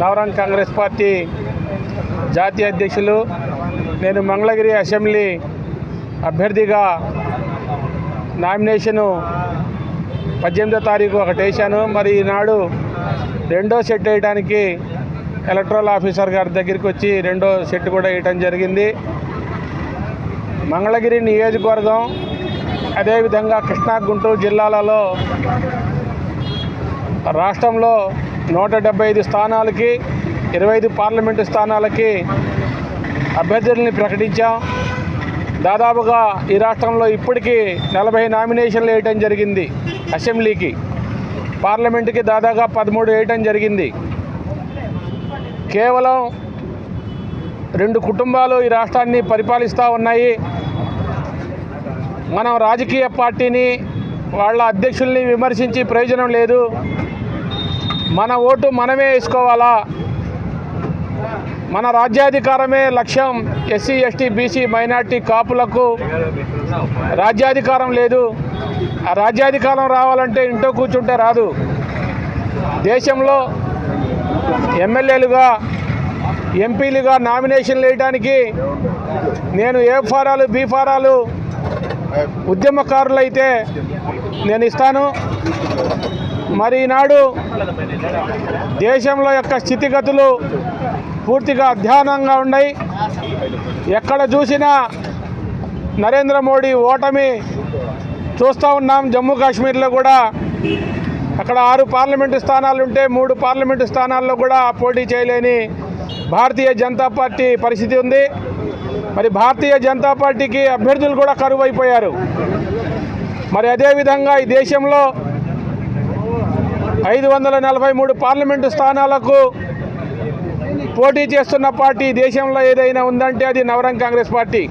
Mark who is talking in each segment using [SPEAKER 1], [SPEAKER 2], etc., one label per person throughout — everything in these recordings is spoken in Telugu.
[SPEAKER 1] నవరంగ్ కాంగ్రెస్ పార్టీ జాతీయ అధ్యక్షులు నేను మంగళగిరి అసెంబ్లీ అభ్యర్థిగా నామినేషను పద్దెనిమిదో తారీఖు ఒకటి వేశాను. మరి ఈనాడు రెండో సెట్ వేయడానికి ఎలక్ట్రల్ ఆఫీసర్ గారి దగ్గరికి వచ్చి రెండో సెట్ కూడా వేయటం జరిగింది. మంగళగిరి నియోజకవర్గం అదేవిధంగా కృష్ణా గుంటూరు జిల్లాలలో రాష్ట్రంలో నూట డెబ్బై ఐదు స్థానాలకి ఇరవై ఐదు పార్లమెంటు స్థానాలకి అభ్యర్థుల్ని ప్రకటించాం. దాదాపుగా ఈ రాష్ట్రంలో ఇప్పటికీ నలభై నామినేషన్లు వేయటం జరిగింది అసెంబ్లీకి. పార్లమెంటుకి దాదాపుగా పదమూడు వేయటం జరిగింది. కేవలం రెండు కుటుంబాలు ఈ రాష్ట్రాన్ని పరిపాలిస్తూ ఉన్నాయి. మనం రాజకీయ పార్టీని వాళ్ళ అధ్యక్షుల్ని విమర్శించి ప్రయోజనం లేదు. మన ఓటు మనమే వేసుకోవాలా? మన రాజ్యాధికారమే లక్ష్యం ఎస్సీ ఎస్టీ బీసీ మైనార్టీ కాపులకు. రాజ్యాధికారం లేదు. ఆ రాజ్యాధికారం రావాలంటే ఇంట్లో కూర్చుంటే రాదు. దేశంలో ఎమ్మెల్యేలుగా ఎంపీలుగా నామినేషన్లు వేయడానికి నేను ఏ ఫారాలు బీ ఫారాలు ఉద్యమకారులైతే నేను ఇస్తాను. మరి ఈనాడు దేశంలో యొక్క స్థితిగతులు పూర్తిగా అధ్యయనంగా ఉన్నాయి. ఎక్కడ చూసినా నరేంద్ర మోడీ ఓటమి చూస్తూ ఉన్నాం. జమ్మూ కాశ్మీర్లో కూడా అక్కడ ఆరు పార్లమెంటు స్థానాలు ఉంటే మూడు పార్లమెంటు స్థానాల్లో కూడా పోటీ చేయలేని భారతీయ జనతా పార్టీ పరిస్థితి ఉంది. మరి భారతీయ జనతా పార్టీకి అభ్యర్థులు కూడా కరువు అయిపోయారు మరి అదేవిధంగా ఈ దేశంలో ఐదు వందల నలభై మూడు పార్లమెంటు స్థానాలకు పోటీ చేస్తున్న పార్టీ దేశంలో ఏదైనా ఉందంటే అది నవరంగ్ కాంగ్రెస్ పార్టీ.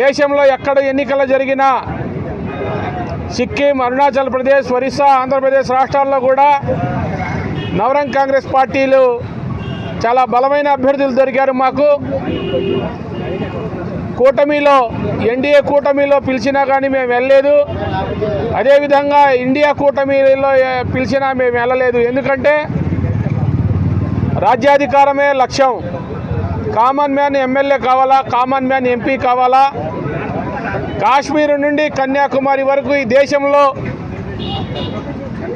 [SPEAKER 1] దేశంలో ఎక్కడ ఎన్నికలు జరిగినా సిక్కిం అరుణాచల్ ప్రదేశ్ ఒరిస్సా ఆంధ్రప్రదేశ్ రాష్ట్రాల్లో కూడా నవరంగ్ కాంగ్రెస్ పార్టీలు చాలా బలమైన అభ్యర్థులు దొరికారు మాకు. కూటమిలో ఎన్డీఏ కూటమిలో పిలిచినా కానీ మేము వెళ్ళలేదు. అదేవిధంగా ఇండియా కూటమిలో పిలిచినా మేము వెళ్ళలేదు. ఎందుకంటే రాజ్యాధికారమే లక్ష్యం. కామన్ మ్యాన్ ఎమ్మెల్యే కావాలా కామన్ మ్యాన్ ఎంపీ కావాలా? కాశ్మీర్ నుండి కన్యాకుమారి వరకు ఈ దేశంలో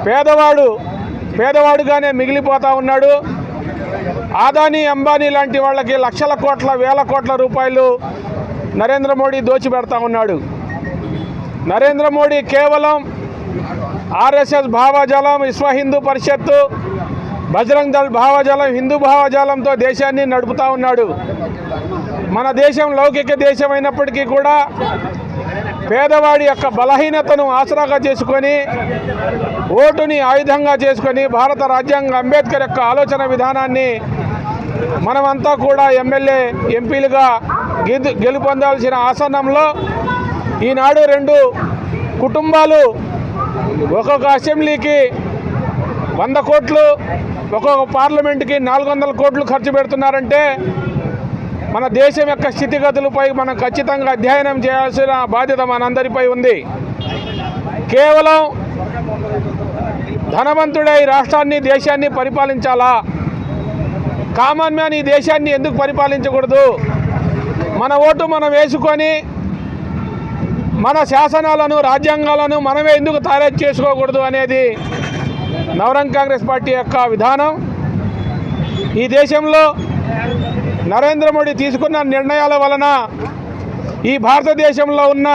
[SPEAKER 1] పేదవాడు పేదవాడుగానే మిగిలిపోతా ఉన్నాడు. ఆదానీ అంబానీ లాంటి వాళ్ళకి లక్షల కోట్ల వేల కోట్ల రూపాయలు నరేంద్ర మోడీ దోచిపెడతా ఉన్నాడు. నరేంద్ర మోడీ కేవలం ఆర్ఎస్ఎస్ భావజాలం విశ్వ హిందూ పరిషత్తు బజరంగ్ దళ్ భావజాలం హిందూ భావజాలంతో దేశాన్ని నడుపుతా ఉన్నాడు. మన దేశం లౌకిక దేశం అయినప్పటికీ కూడా పేదవాడి యొక్క బలహీనతను ఆసరాగా చేసుకొని ఓటుని ఆయుధంగా చేసుకొని భారత రాజ్యాంగ అంబేద్కర్ యొక్క ఆలోచన విధానాన్ని మనమంతా కూడా ఎమ్మెల్యే ఎంపీలుగా గెలుపొందాల్సిన ఆసనంలో ఈనాడు రెండు కుటుంబాలు ఒక్కొక్క అసెంబ్లీకి వంద కోట్లు ఒక్కొక్క పార్లమెంట్కి నాలుగు వందల కోట్లు ఖర్చు పెడుతున్నారంటే మన దేశం యొక్క స్థితిగతులపై మనం ఖచ్చితంగా అధ్యయనం చేయాల్సిన బాధ్యత మనందరిపై ఉంది. కేవలం ధనవంతుడై రాష్ట్రాన్ని దేశాన్ని పరిపాలించాలా? కామన్ మ్యాన్ ఈ దేశాన్ని ఎందుకు పరిపాలించకూడదు? మన ఓటు మనం వేసుకొని మన శాసనాలను రాజ్యాంగాలను మనమే ఎందుకు తయారు చేసుకోకూడదు అనేది నవరంగ్ కాంగ్రెస్ పార్టీ యొక్క విధానం. ఈ దేశంలో నరేంద్ర మోడీ తీసుకున్న నిర్ణయాల వలన ఈ భారతదేశంలో ఉన్న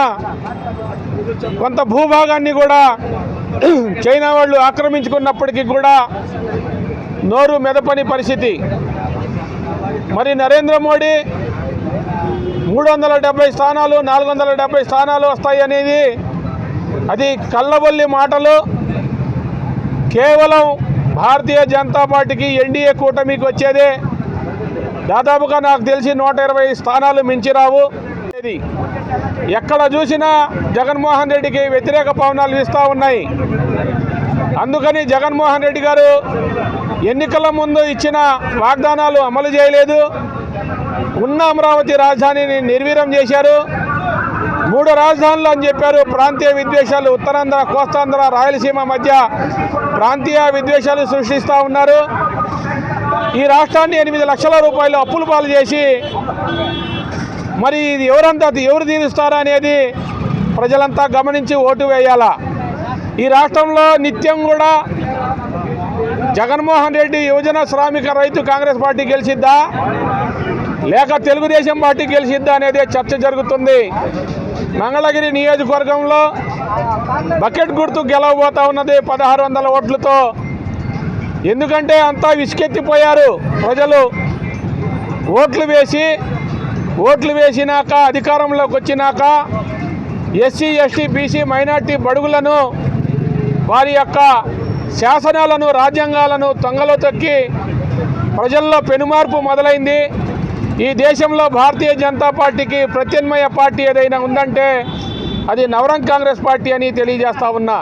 [SPEAKER 1] కొంత భూభాగాన్ని కూడా చైనా వాళ్ళు ఆక్రమించుకున్నప్పటికీ కూడా నోరు మెదపని పరిస్థితి. మరి నరేంద్ర మోడీ మూడు వందల డెబ్బై స్థానాలు నాలుగు వందల డెబ్బై స్థానాలు వస్తాయి అనేది అది కళ్ళబొల్లి మాటలు. కేవలం భారతీయ జనతా పార్టీకి ఎన్డీఏ కూటమికి వచ్చేదే. దాదాపుగా నాకు తెలిసి నూట ఇరవై స్థానాలు మించి రావు ఎక్కడ చూసినా జగన్మోహన్ రెడ్డికి వ్యతిరేక పవనాలు వీస్తూ ఉన్నాయి. అందుకని జగన్మోహన్ రెడ్డి గారు ఎన్నికల ముందు ఇచ్చిన వాగ్దానాలు అమలు చేయలేదు. ఉన్న అమరావతి రాజధానిని నిర్వీర్యం చేశారు. మూడు రాజధానులు అని చెప్పారు. ప్రాంతీయ విద్వేషాలు ఉత్తరాంధ్ర కోస్తాంధ్ర రాయలసీమ మధ్య ప్రాంతీయ విద్వేషాలు సృష్టిస్తూ ఉన్నారు. ఈ రాష్ట్రాన్ని ఎనిమిది లక్షల రూపాయలు అప్పులు పాలు చేసి మరి ఇది ఎవరంతా ఎవరు తీరుస్తారా అనేది ప్రజలంతా గమనించి ఓటు వేయాలా? ఈ రాష్ట్రంలో నిత్యం కూడా జగన్మోహన్ రెడ్డి యువజన శ్రామిక రైతు కాంగ్రెస్ పార్టీ గెలిచిద్దా? లేక తెలుగుదేశం పార్టీ గెలిచిద్దా అనేది చర్చ జరుగుతుంది. మంగళగిరి నియోజకవర్గంలో బకెట్ గుర్తు గెలవబోతా ఉన్నది పదహారు వందల ఓట్లతో. ఎందుకంటే అంతా విసుకెత్తిపోయారు ప్రజలు. ఓట్లు వేసి ఓట్లు వేసినాక అధికారంలోకి వచ్చినాక ఎస్సీ ఎస్టీ బీసీ మైనార్టీ బడుగులను వారి యొక్క శాసనాలను రాజ్యాంగాలను తొంగలో తొక్కి ప్రజల్లో పెనుమార్పు మొదలైంది. ఈ దేశంలో భారతీయ జనతా పార్టీకి ప్రత్యామ్నాయ పార్టీ ఏదైనా ఉందంటే అది నవరంగ్ కాంగ్రెస్ పార్టీ అని తెలియజేస్తా ఉన్నా.